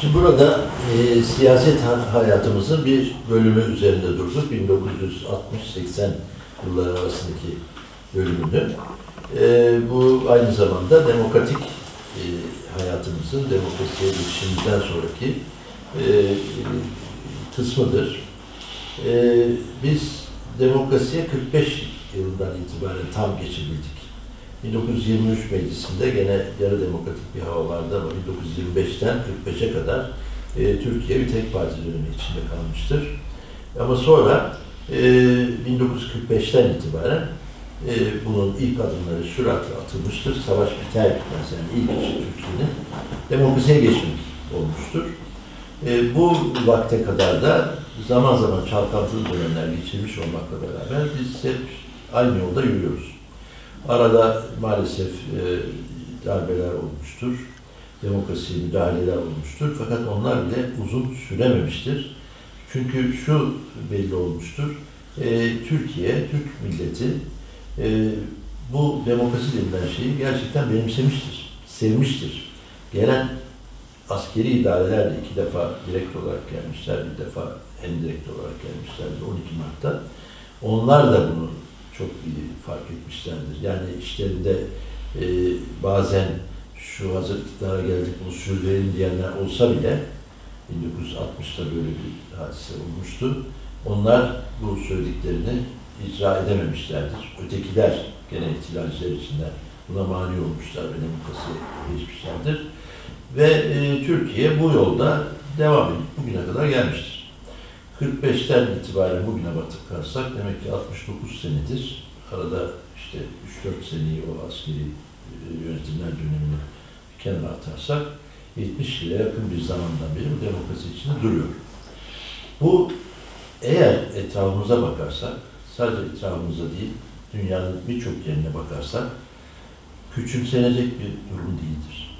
Şimdi burada e, siyaset ha- hayatımızın bir bölümü üzerinde durduk. 1960-80 yılları arasındaki bölümünü. E, bu aynı zamanda demokratik e, hayatımızın, demokrasiye geçişimizden sonraki e, kısmıdır. E, biz demokrasiye 45 yılından itibaren tam geçebildik. 1923 meclisinde gene yarı demokratik bir hava vardı ama 1925'ten 45'e kadar e, Türkiye bir tek parti dönemi içinde kalmıştır. Ama sonra e, 1945'ten itibaren e, bunun ilk adımları süratle atılmıştır. Savaş biter bitmez yani ilk işi Türkiye'nin demokrasiye geçmek olmuştur. E, bu vakte kadar da zaman zaman çalkantılı dönemler geçirmiş olmakla beraber biz hep aynı yolda yürüyoruz. Arada maalesef e, darbeler olmuştur, demokrasiye müdahaleler olmuştur. Fakat onlar bile uzun sürememiştir. Çünkü şu belli olmuştur, e, Türkiye, Türk milleti e, bu demokrasi denilen şeyi gerçekten benimsemiştir, sevmiştir. Gelen askeri idareler de iki defa direkt olarak gelmişler, bir defa endirekt olarak gelmişlerdi 12 Mart'ta. Onlar da bunu çok iyi fark etmişlerdir. Yani işlerinde e, bazen şu hazır iktidara geldik bunu sürdürelim diyenler olsa bile 1960'ta böyle bir hadise olmuştu. Onlar bu söylediklerini icra edememişlerdir. Ötekiler gene ihtilalciler içinden buna mani olmuşlar ve demokrasiye geçmişlerdir. Ve e, Türkiye bu yolda devam edip bugüne kadar gelmiştir. 45'ten itibaren bugüne bakarsak demek ki 69 senedir. Arada işte 3-4 seneyi o askeri e, yönetimler dönemini kenara atarsak 70 yıla yakın bir zamandan beri demokrasi içinde duruyor. Bu eğer etrafımıza bakarsak, sadece etrafımıza değil, dünyanın birçok yerine bakarsak küçümsenecek bir durum değildir.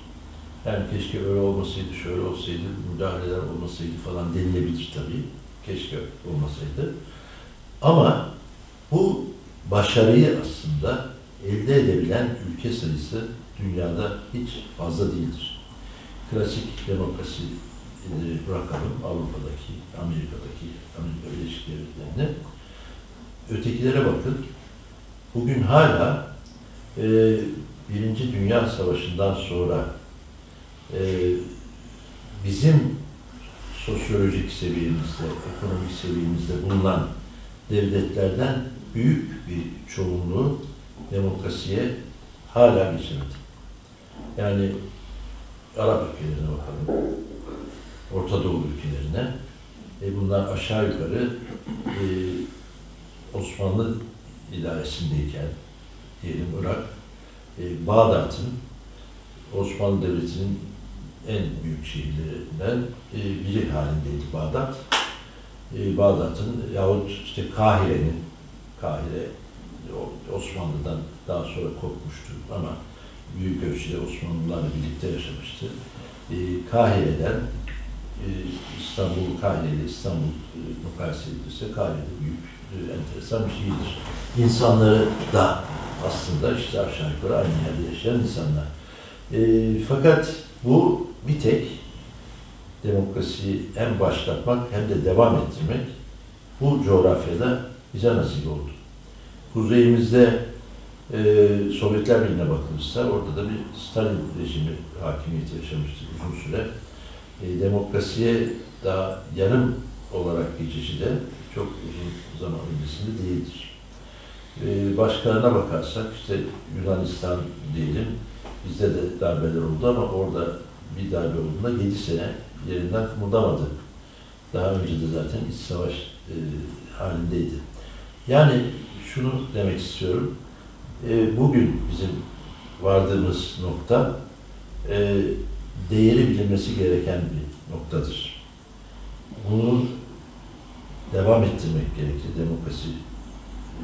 Yani keşke öyle olmasaydı, şöyle olsaydı, müdahaleler olmasaydı falan denilebilir tabii. Keşke olmasaydı. Ama bu başarıyı aslında elde edebilen ülke sayısı dünyada hiç fazla değildir. Klasik demokrasi e, bırakalım Avrupa'daki, Amerika'daki, Amerika Birleşik Devletleri'ne. Ötekilere bakın. Bugün hala e, Birinci Dünya Savaşı'ndan sonra e, bizim sosyolojik seviyemizde, ekonomik seviyemizde bulunan devletlerden büyük bir çoğunluğu demokrasiye hala geçemedi. Yani Arap ülkelerine bakalım, Orta Doğu ülkelerine. E bunlar aşağı yukarı e, Osmanlı idaresindeyken, diyelim Irak, e, Bağdat'ın Osmanlı Devleti'nin en büyük şehirlerinden e, biri halindeydi Bağdat. E, Bağdat'ın yahut işte Kahire'nin, Kahire Osmanlı'dan daha sonra kopmuştu ama büyük ölçüde Osmanlılarla birlikte yaşamıştı. E, Kahire'den İstanbul, Kahire ile İstanbul mukayese edilirse Kahire'de büyük enteresan bir şehirdir. İnsanları da aslında işte aşağı yukarı aynı yerde yaşayan insanlar. E, fakat bu bir tek demokrasiyi hem başlatmak hem de devam ettirmek bu coğrafyada bize nasip oldu. Kuzeyimizde e, Sovyetler Birliği'ne bakılırsa orada da bir Stalin rejimi hakimiyeti yaşamıştı uzun süre. E, demokrasiye daha yarım olarak geçişi de çok uzun zaman öncesinde değildir. E, başkalarına bakarsak işte Yunanistan diyelim bizde de darbeler oldu ama orada bir darbe olduğunda 7 sene yerinden kımıldamadı. Daha önce de zaten iç savaş e, halindeydi. Yani şunu demek istiyorum. E, bugün bizim vardığımız nokta e, değeri bilinmesi gereken bir noktadır. Bunu devam ettirmek gerekir. Demokrasi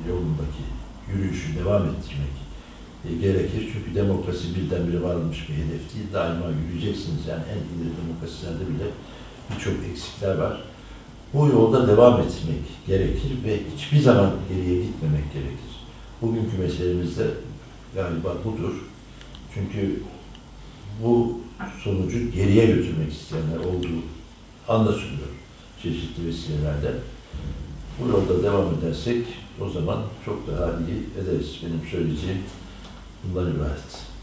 yolundaki yürüyüşü devam ettirmek gerekir. Çünkü demokrasi birdenbire varılmış bir hedef değil. Daima yürüyeceksiniz. Yani en ileri demokrasilerde bile birçok eksikler var. Bu yolda devam etmek gerekir ve hiçbir zaman geriye gitmemek gerekir. Bugünkü meselemizde galiba budur. Çünkü bu sonucu geriye götürmek isteyenler olduğu anlaşılıyor çeşitli vesilelerle. Bu yolda devam edersek o zaman çok daha iyi ederiz. Benim söyleyeceğim Good night.